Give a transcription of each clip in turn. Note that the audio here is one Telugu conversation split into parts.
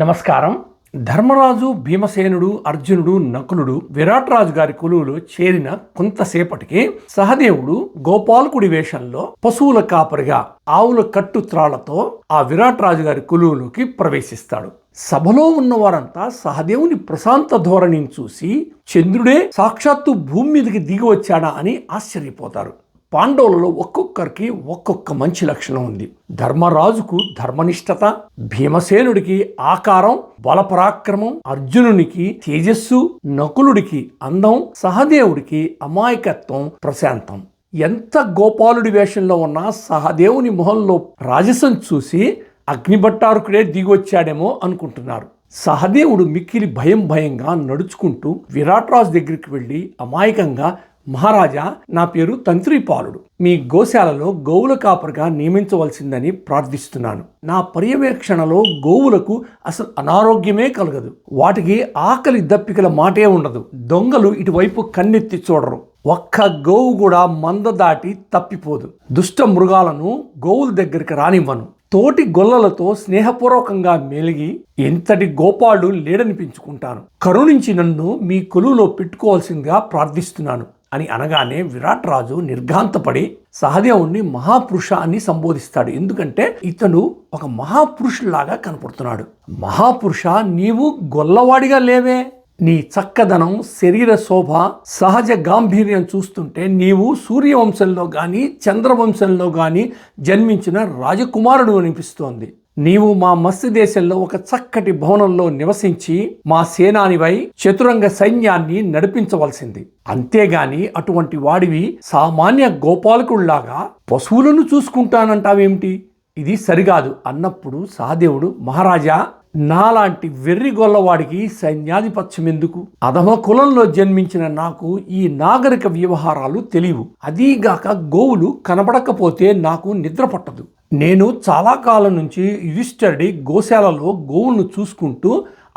నమస్కారం. ధర్మరాజు భీమసేనుడు అర్జునుడు నకులుడు విరాట్ రాజు గారి కొలువులో చేరిన కొంతసేపటికి సహదేవుడు గోపాలకుడి వేషంలో పశువుల కాపరిగా ఆవుల కట్టు త్రాళ్ళతో ఆ విరాట్ రాజు గారి కొలువులోకి ప్రవేశిస్తాడు. సభలో ఉన్నవారంతా సహదేవుని ప్రశాంత ధోరణిని చూసి చంద్రుడే సాక్షాత్తు భూమి మీదకి దిగి వచ్చాడా అని ఆశ్చర్యపోతారు. పాండవులలో ఒక్కొక్కరికి ఒక్కొక్క మంచి లక్షణం ఉంది. ధర్మరాజుకు ధర్మనిష్టత భీమసేనుడికి ఆకారం బలపరాక్రమం అర్జునునికి తేజస్సు నకులుడికి అందం సహదేవుడికి అమాయకత్వం ప్రశాంతం. ఎంత గోపాలుడి వేషంలో ఉన్నా సహదేవుని మొహంలో రాజసం చూసి అగ్నిభట్టారుకుడే దిగొచ్చాడేమో అనుకుంటున్నారు. సహదేవుడు మిక్కిలి భయం భయంగా నడుచుకుంటూ విరాట్ రాజు దగ్గరికి వెళ్ళి అమాయకంగా మహారాజా నా పేరు తంత్రిపాలుడు. మీ గోశాలలో గోవుల కాపరిగా నియమించవలసిందని ప్రార్థిస్తున్నాను. నా పర్యవేక్షణలో గోవులకు అసలు అనారోగ్యమే కలగదు. వాటికి ఆకలి దప్పికల మాటే ఉండదు. దొంగలు ఇటువైపు కన్నెత్తి చూడరు. ఒక్క గోవు కూడా మంద దాటి తప్పిపోదు. దుష్ట మృగాలను గోవుల దగ్గరికి రానివ్వను. తోటి గొల్లలతో స్నేహపూర్వకంగా మెలిగి ఎంతటి గోపాలు లేడనిపించుకుంటాను. కరుణించి నన్ను మీ కొలువులో పెట్టుకోవాల్సిందిగా ప్రార్థిస్తున్నాను. అని అనగానే విరాట్ రాజు నిర్ఘాంతపడి సహదేవుణ్ణి మహాపురుష అని సంబోధిస్తాడు. ఎందుకంటే ఇతను ఒక మహాపురుషులాగా కనపడుతున్నాడు. మహాపురుష నీవు గొల్లవాడిగా లేవే. నీ చక్కదనం శరీర శోభ సహజ గాంభీర్యం చూస్తుంటే నీవు సూర్యవంశంలో కానీ చంద్రవంశంలో కానీ జన్మించిన రాజకుమారుడు అనిపిస్తోంది. నీవు మా మత్స్య దేశంలో ఒక చక్కటి భవనంలో నివసించి మా సేనానివై చతురంగ సైన్యాన్ని నడిపించవలసింది. అంతేగాని అటువంటి వాడివి సామాన్య గోపాలకుల్లాగా పశువులను చూసుకుంటానంటావేమిటి? ఇది సరికాదు అన్నప్పుడు సహదేవుడు మహారాజా నాలాంటి వెర్రి గొల్లవాడికి సైన్యాధిపత్యం ఎందుకు అధమ కులంలో జన్మించిన నాకు ఈ నాగరిక వ్యవహారాలు తెలియవు. అదీగాక గోవులు కనబడకపోతే నాకు నిద్ర పట్టదు. నేను చాలా కాలం నుంచి యుధిష్ఠరుడి గోశాలలో గోవులను చూసుకుంటూ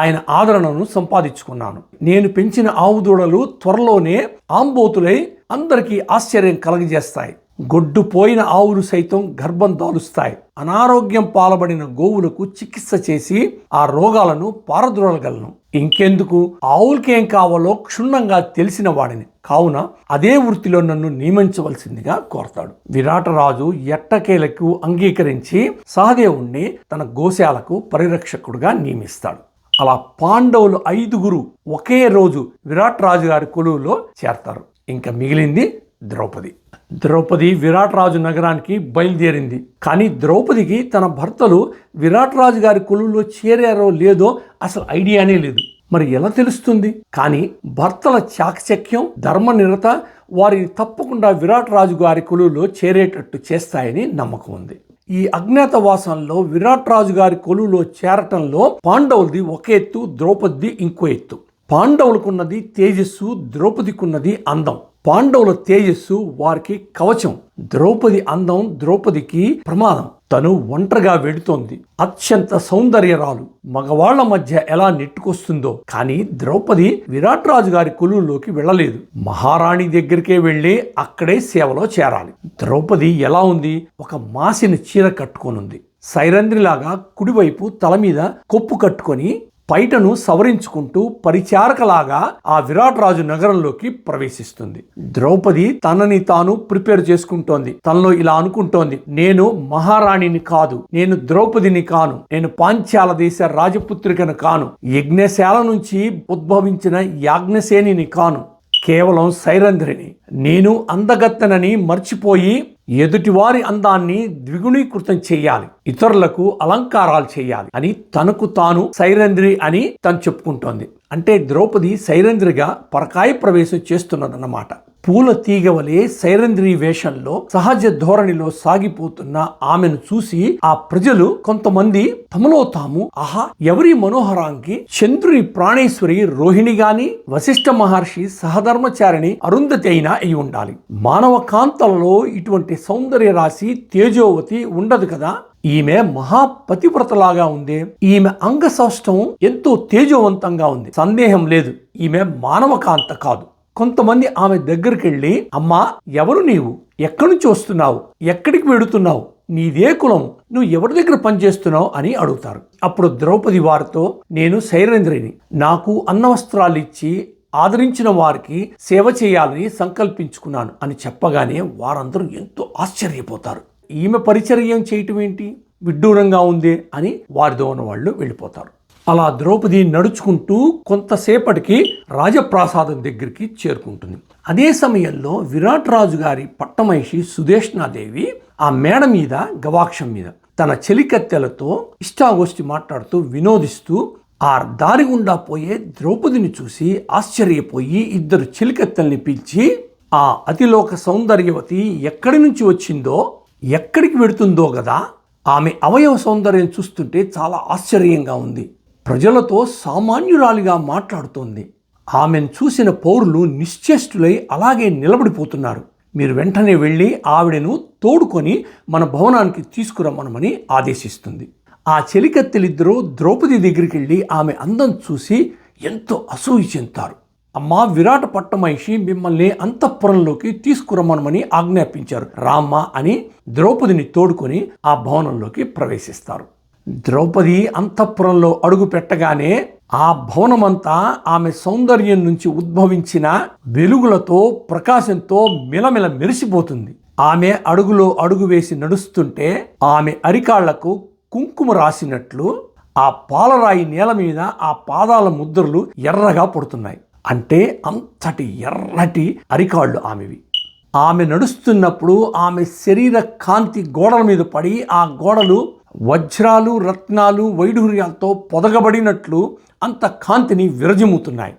ఆయన ఆదరణను సంపాదించుకున్నాను. నేను పెంచిన ఆవు దూడలు త్వరలోనే ఆంబోతులై అందరికీ ఆశ్చర్యం కలగజేస్తాయి. గొడ్డు పోయిన ఆవులు సైతం గర్భం దాలుస్తాయి. అనారోగ్యం పాలబడిన గోవులకు చికిత్స చేసి ఆ రోగాలను పారద్రోలగలను. ఇంకెందుకు? ఆవులకేం కావాలో క్షుణ్ణంగా తెలిసిన వాడిని. కావున అదే వృత్తిలో నన్ను నియమించవలసిందిగా కోరతాడు. విరాటరాజు ఎట్టకేలకు అంగీకరించి సహదేవుణ్ణి తన గోశాలకు పరిరక్షకుడుగా నియమిస్తాడు. అలా పాండవులు ఐదుగురు ఒకే రోజు విరాట్ రాజు గారి కొలువులో చేరతారు. ఇంకా మిగిలింది ద్రౌపది. ద్రౌపది విరాట్ రాజు నగరానికి బయలుదేరింది. కానీ ద్రౌపదికి తన భర్తలు విరాట్ రాజు గారి కొలువులో చేరారో లేదో అసలు ఐడియానే లేదు. మరి ఎలా తెలుస్తుంది? కానీ భర్తల చాకచక్యం ధర్మనిరత వారిని తప్పకుండా విరాట్ రాజు గారి కొలువులో చేరేటట్టు చేస్తాయని నమ్మకం ఉంది. ఈ అజ్ఞాతవాసంలో విరాట్ రాజు గారి కొలువులో చేరటంలో పాండవులది ఒక ఎత్తు ద్రౌపది ఇంకో ఎత్తు. పాండవులకున్నది తేజస్సు ద్రౌపదికున్నది అందం. పాండవుల తేజస్సు వారికి కవచం. ద్రౌపది అందం ద్రౌపదికి ప్రమాదం. తను ఒంటరిగా వెడుతోంది అత్యంత సౌందర్యరాలు. మగవాళ్ళ మధ్య ఎలా నెట్టుకొస్తుందో. కానీ ద్రౌపది విరాట్ రాజు గారి కొలువులోకి వెళ్ళలేదు. మహారాణి దగ్గరికే వెళ్ళి అక్కడే సేవలో చేరాలి. ద్రౌపది ఎలా ఉంది? ఒక మాసిన చీర కట్టుకొనుంది. సైరంధ్రిలాగా కుడివైపు తల మీద కొప్పు కట్టుకొని పైటను సవరించుకుంటూ పరిచారకలాగా ఆ విరాట్ రాజు నగరంలోకి ప్రవేశిస్తుంది. ద్రౌపది తనని తాను ప్రిపేర్ చేసుకుంటోంది. తనలో ఇలా అనుకుంటోంది నేను మహారాణిని కాదు నేను ద్రౌపదిని కాను నేను పాంచాల దేశ రాజపుత్రికను కాను యజ్ఞశాల నుంచి ఉద్భవించిన యాజ్ఞసేనిని కాను కేవలం సైరంధ్రిని నేను అందగత్తనని మర్చిపోయి ఎదుటివారి అందాన్ని ద్విగుణీకృతం చేయాలి. ఇతరులకు అలంకారాలు చేయాలి అని తనకు తాను సైరంధ్రి అని తను చెప్పుకుంటోంది. అంటే ద్రౌపది సైరంధ్రిగా పరకాయ ప్రవేశం చేస్తున్నదన్నమాట. పూల తీగవలే సైరంధ్రి వేషంలో సహజ ధోరణిలో సాగిపోతున్న ఆమెను చూసి ఆ ప్రజలు కొంతమంది తమలో తాము ఆహా ఎవరి మనోహరాంకి చంద్రుని ప్రాణేశ్వరి రోహిణి గాని వశిష్ఠ మహర్షి సహధర్మచారిణి అరుంధతి అయినా అయి ఉండాలి. మానవ కాంతలలో ఇటువంటి సౌందర్య రాశి తేజోవతి ఉండదు కదా? ఈమె మహాపతివ్రతలాగా ఉంది. ఈమె అంగ సౌష్టం ఎంతో తేజోవంతంగా ఉంది. సందేహం లేదు. ఈమె మానవకాంత కాదు. కొంతమంది ఆమె దగ్గరికి వెళ్ళి అమ్మా ఎవరు నీవు? ఎక్కడి నుంచి వస్తున్నావు? ఎక్కడికి వెడుతున్నావు నీదే కులం. నువ్వు ఎవరి దగ్గర పనిచేస్తున్నావు? అని అడుగుతారు. అప్పుడు ద్రౌపది వారితో నేను శైరేంద్రిని నాకు అన్నవస్త్రాలు ఇచ్చి ఆదరించిన వారికి సేవ చేయాలని సంకల్పించుకున్నాను అని చెప్పగానే వారందరూ ఎంతో ఆశ్చర్యపోతారు. ఈమె పరిచర్యం చేయటం ఏంటి? విడ్డూరంగా ఉందే అని వారితో ఉన్న వాళ్ళు వెళ్ళిపోతారు. అలా ద్రౌపది నడుచుకుంటూ కొంతసేపటికి రాజప్రాసాదం దగ్గరికి చేరుకుంటుంది. అదే సమయంలో విరాట్ రాజు గారి పట్టమహిషి సుదేష్ణాదేవి ఆ మేడ మీద గవాక్షం మీద తన చెలికత్తెలతో ఇష్టాగోష్ఠి మాట్లాడుతూ వినోదిస్తూ ఆ దారి గుండా పోయే ద్రౌపదిని చూసి ఆశ్చర్యపోయి ఇద్దరు చెలికత్తెల్ని పిలిచి ఆ అతిలోక సౌందర్యవతి ఎక్కడి నుంచి వచ్చిందో ఎక్కడికి వెడుతుందో కదా ఆమె అవయవ సౌందర్యం చూస్తుంటే చాలా ఆశ్చర్యంగా ఉంది. ప్రజలతో సామాన్యురాలిగా మాట్లాడుతోంది. ఆమెను చూసిన పౌరులు నిశ్చేష్టులై అలాగే నిలబడిపోతున్నారు. మీరు వెంటనే వెళ్ళి ఆవిడను తోడుకొని మన భవనానికి తీసుకురమ్మనమని ఆదేశిస్తుంది. ఆ చెలికత్తెలిద్దరూ ద్రౌపది దగ్గరికి వెళ్ళి ఆమె అందం చూసి ఎంతో అసూయ చెందుతారు. అమ్మా విరాట పట్టమహిషి మిమ్మల్ని అంతఃపురంలోకి తీసుకురమ్మనమని ఆజ్ఞాపించారు. రామ్మ అని ద్రౌపదిని తోడుకొని ఆ భవనంలోకి ప్రవేశిస్తారు. ద్రౌపది అంతఃపురంలో అడుగు పెట్టగానే ఆ భవనమంతా ఆమె సౌందర్యం నుంచి ఉద్భవించిన వెలుగులతో ప్రకాశంతో మిలమిల మెరిసిపోతుంది. ఆమె అడుగులో అడుగు వేసి నడుస్తుంటే ఆమె అరికాళ్ళకు కుంకుమ రాసినట్లు ఆ పాలరాయి నేల మీద ఆ పాదాల ముద్రలు ఎర్రగా పడుతున్నాయి. అంటే అంతటి ఎర్రటి అరికాళ్ళు ఆమెవి. ఆమె నడుస్తున్నప్పుడు ఆమె శరీర కాంతి గోడల మీద పడి ఆ గోడలు వజ్రాలు రత్నాలు వైఢూర్యాలతో పొదగబడినట్లు అంత కాంతిని విరజిమ్ముతున్నాయి.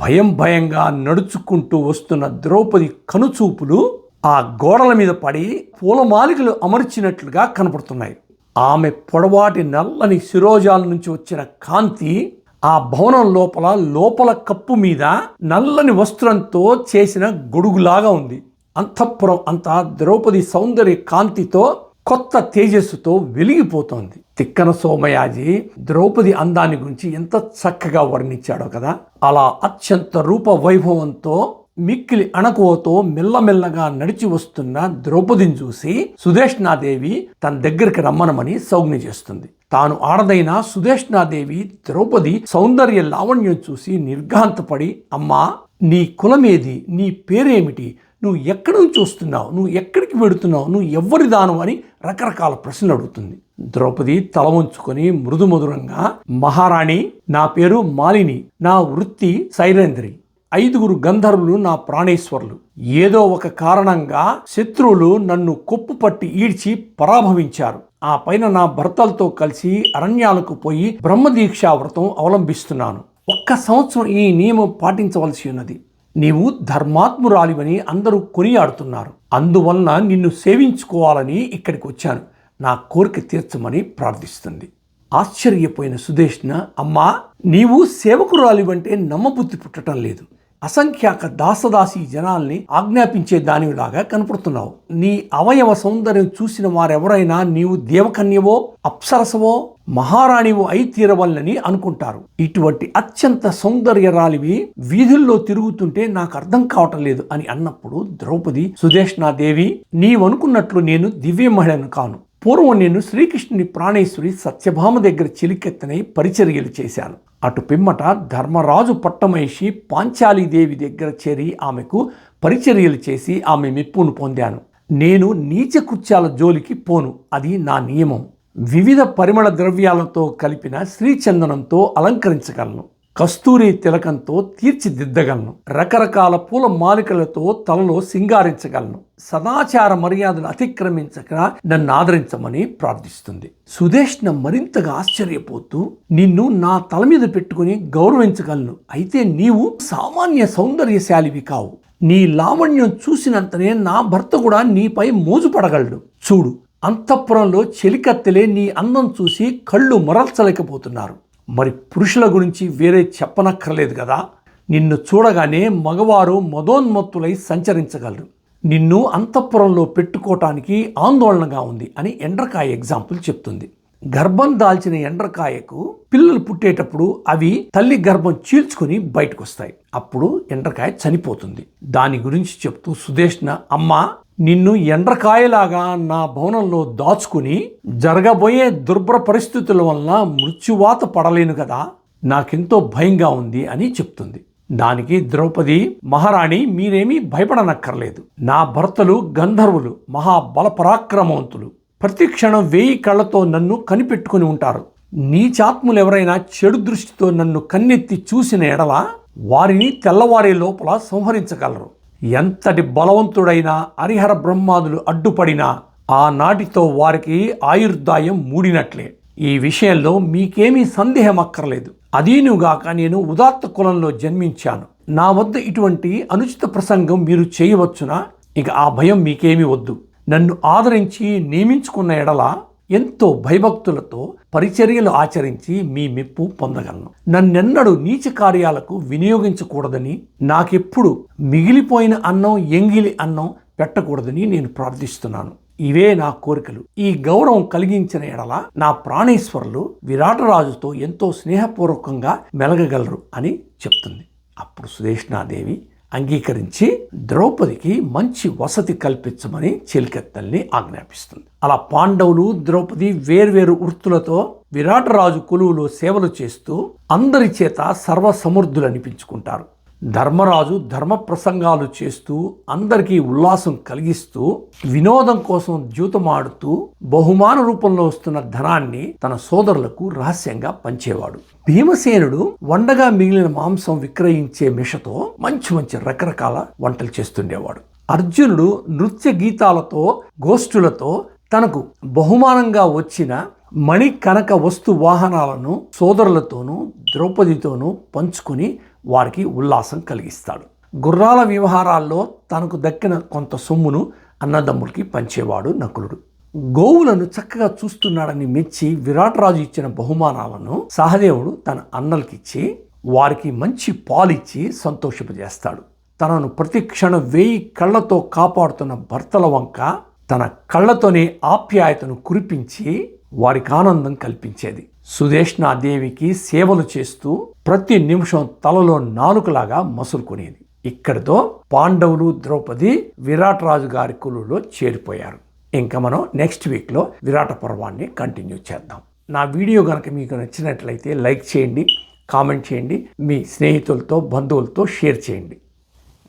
భయం భయంగా నడుచుకుంటూ వస్తున్న ద్రౌపది కనుచూపులు ఆ గోడల మీద పడి పూలమాలికలు అమర్చినట్లుగా కనపడుతున్నాయి. ఆమె పొడవాటి నల్లని శిరోజాల నుంచి వచ్చిన కాంతి ఆ భవనం లోపల లోపల కప్పు మీద నల్లని వస్త్రంతో చేసిన గొడుగులాగా ఉంది. అంతఃపురం అంతా ద్రౌపది సౌందర్య కాంతితో కొత్త తేజస్సుతో వెలిగిపోతోంది. తిక్కన సోమయాజి ద్రౌపది అందాన్ని గురించి ఎంత చక్కగా వర్ణించాడో కదా. అలా అత్యంత రూప వైభవంతో మిక్కిలి అణకువతో మెల్లమెల్లగా నడిచి వస్తున్న ద్రౌపదిని చూసి సుదేష్ణాదేవి తన దగ్గరికి రమ్మనమని సౌజ్ఞ చేస్తుంది. తాను ఆడదైన సుదేష్ణాదేవి ద్రౌపది సౌందర్య లావణ్యం చూసి నిర్ఘాంతపడి అమ్మా నీ కులమేది నీ పేరేమిటి? నువ్వు ఎక్కడి నుంచి వస్తున్నావు? నువ్వు ఎక్కడికి వెడుతున్నావు? నువ్వు ఎవరి దానం అని రకరకాల ప్రశ్నలు అడుగుతుంది. ద్రౌపది తల వంచుకొని మృదు మధురంగా మహారాణి నా పేరు మాలిని నా వృత్తి సైరేంద్రి ఐదుగురు గంధర్వులు నా ప్రాణేశ్వరులు. ఏదో ఒక కారణంగా శత్రువులు నన్ను కొప్పు పట్టి ఈడ్చి పరాభవించారు. ఆ పైన నా భర్తలతో కలిసి అరణ్యాలకు పోయి బ్రహ్మదీక్షా వ్రతం అవలంబిస్తున్నాను. ఒక్క సంవత్సరం ఈ నియమం పాటించవలసి ఉన్నది. నీవు ధర్మాత్మురాలివని అందరూ కొనియాడుతున్నారు. అందువలన నిన్ను సేవించుకోవాలని ఇక్కడికి వచ్చాను. నా కోరిక తీర్చమని ప్రార్థిస్తుంది. ఆశ్చర్యపోయిన సుదేష్ణ అమ్మా నీవు సేవకురాలివంటే నమ్మబుద్ధి పుట్టడం లేదు. అసంఖ్యాక దాసదాసి జనాల్ని ఆజ్ఞాపించే దానిలాగా కనపడుతున్నావు. నీ అవయవ సౌందర్యం చూసిన వారెవరైనా నీవు దేవకన్యవో అప్సరసవో మహారాణివో అయి తీరవల్లని అనుకుంటారు. ఇటువంటి అత్యంత సౌందర్యరాలివి వీధుల్లో తిరుగుతుంటే నాకు అర్థం కావటం లేదు అని అన్నప్పుడు ద్రౌపది సుదేష్ణాదేవి నీవనుకున్నట్లు నేను దివ్య మహిళను కాను. పూర్వం నేను శ్రీకృష్ణుని ప్రాణేశ్వరి సత్యభామ దగ్గర చిలికెత్తనై పరిచర్యలు చేశాను. అటు పిమ్మట ధర్మరాజు పట్టమహిషి పాంచాలీదేవి దగ్గర చేరి ఆమెకు పరిచర్యలు చేసి ఆమె మెప్పును పొందాను. నేను నీచ కృత్యాల జోలికి పోను అది నా నియమం. వివిధ పరిమళ ద్రవ్యాలతో కలిపిన శ్రీచందనంతో అలంకరించగలను. కస్తూరి తిలకంతో తీర్చిదిద్దగలను. రకరకాల పూల మాలికలతో తలలో సింగారించగలను. సదాచార మర్యాదను అతిక్రమించక నన్ను ఆదరించమని ప్రార్థిస్తుంది. సుదేష్ణ మరింతగా ఆశ్చర్యపోతూ నిన్ను నా తల మీద పెట్టుకుని గౌరవించగలను. అయితే నీవు సామాన్య సౌందర్యశాలివి కావు. నీ లావణ్యం చూసినంతనే నా భర్త కూడా నీపై మోజుపడగలడు చూడు అంతఃపురంలో చెలికత్తెలే నీ అందం చూసి కళ్ళు మరల్చలేకపోతున్నారు. మరి పురుషుల గురించి వేరే చెప్పనక్కర్లేదు కదా. నిన్ను చూడగానే మగవారు మదోన్మత్తులై సంచరించగలరు. నిన్ను అంతఃపురంలో పెట్టుకోవటానికి ఆందోళనగా ఉంది అని ఎండ్రకాయ ఎగ్జాంపుల్ చెప్తుంది. గర్భం దాల్చిన ఎండ్రకాయకు పిల్లలు పుట్టేటప్పుడు అవి తల్లి గర్భం చీల్చుకొని బయటకు వస్తాయి అప్పుడు ఎండ్రకాయ చనిపోతుంది. దాని గురించి చెప్తూ సుదేష్ణ అమ్మ నిన్ను ఎండ్రకాయలాగా నా భవనంలో దాచుకుని జరగబోయే దుర్భర పరిస్థితుల వలన మృత్యువాత పడలేను కదా. నాకెంతో భయంగా ఉంది అని చెప్తుంది. దానికి ద్రౌపది మహారాణి మీరేమీ భయపడనక్కర్లేదు. నా భర్తలు గంధర్వులు మహాబలపరాక్రమవంతులు. ప్రతి క్షణం వేయి కళ్ళతో నన్ను కనిపెట్టుకుని ఉంటారు. నీచాత్ములెవరైనా చెడు దృష్టితో నన్ను కన్నెత్తి చూసిన ఎడల వారిని తెల్లవారే లోపల సంహరించగలరు. ఎంతటి బలవంతుడైనా హరిహర బ్రహ్మాదులు అడ్డుపడినా ఆనాటితో వారికి ఆయుర్దాయం మూడినట్లే. ఈ విషయంలో మీకేమీ సందేహం అక్కర్లేదు. అదీనుగాక నేను ఉదాత్త కులంలో జన్మించాను. నా వద్ద ఇటువంటి అనుచిత ప్రసంగం మీరు చేయవచ్చునా? ఇక ఆ భయం మీకేమీ వద్దు. నన్ను ఆదరించి నియమించుకున్న ఎడల ఎంతో భయభక్తులతో పరిచర్యలు ఆచరించి మీ మెప్పు పొందగలను. నన్నెన్నడూ నీచ కార్యాలకు వినియోగించకూడదని నాకెప్పుడు మిగిలిపోయిన అన్నం ఎంగిలి అన్నం పెట్టకూడదని నేను ప్రార్థిస్తున్నాను. ఇవే నా కోరికలు. ఈ గౌరవం కలిగించిన ఎడల నా ప్రాణేశ్వరులు విరాటరాజుతో ఎంతో స్నేహపూర్వకంగా మెలగగలరు అని చెప్తుంది. అప్పుడు సుదేష్ణాదేవి అంగీకరించి ద్రౌపదికి మంచి వసతి కల్పించమని చిలికెత్తల్ని ఆజ్ఞాపిస్తుంది. అలా పాండవులు ద్రౌపది వేర్వేరు వృత్తులతో విరాటరాజు కొలువులో సేవలు చేస్తూ అందరి చేత సర్వసమర్థులు అనిపించుకుంటారు ధర్మరాజు ధర్మ ప్రసంగాలు చేస్తూ అందరికీ ఉల్లాసం కలిగిస్తూ వినోదం కోసం ద్యూతమాడుతూ బహుమాన రూపంలో వస్తున్న ధనాన్ని తన సోదరులకు రహస్యంగా పంచేవాడు. భీమసేనుడు వండగా మిగిలిన మాంసం విక్రయించే మిషతో మంచి మంచి రకరకాల వంటలు చేస్తుండేవాడు. అర్జునుడు నృత్య గీతాలతో గోష్ఠులతో తనకు బహుమానంగా వచ్చిన మణి కనక వస్తు వాహనాలను సోదరులతోనూ ద్రౌపదితోనూ పంచుకొని వారికి ఉల్లాసం కలిగిస్తాడు. గుర్రాల వ్యవహారాల్లో తనకు దక్కిన కొంత సొమ్మును అన్నదమ్ములకి పంచేవాడు నకులుడు. గోవులను చక్కగా చూస్తున్నాడని మెచ్చి విరాటరాజు ఇచ్చిన బహుమానాలను సహదేవుడు తన అన్నలకిచ్చి వారికి మంచి పాలిచ్చి సంతోషింపజేస్తాడు. తనను ప్రతి క్షణం వేయి కళ్ళతో కాపాడుతున్న భర్తల వంక తన కళ్ళతోనే ఆప్యాయతను కురిపించి వారికి ఆనందం కల్పించేది. సుదేష్ణాదేవికి సేవలు చేస్తూ ప్రతి నిమిషం తలలో నాలుకలాగా మసులుకునేది. ఇక్కడితో పాండవులు ద్రౌపది విరాట్ రాజు గారి కులులో చేరిపోయారు. ఇంకా మనం నెక్స్ట్ వీక్లో విరాట పర్వాన్ని కంటిన్యూ చేద్దాం. నా వీడియో కనుక మీకు నచ్చినట్లయితే లైక్ చేయండి కామెంట్ చేయండి మీ స్నేహితులతో బంధువులతో షేర్ చేయండి.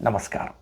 నమస్కారం.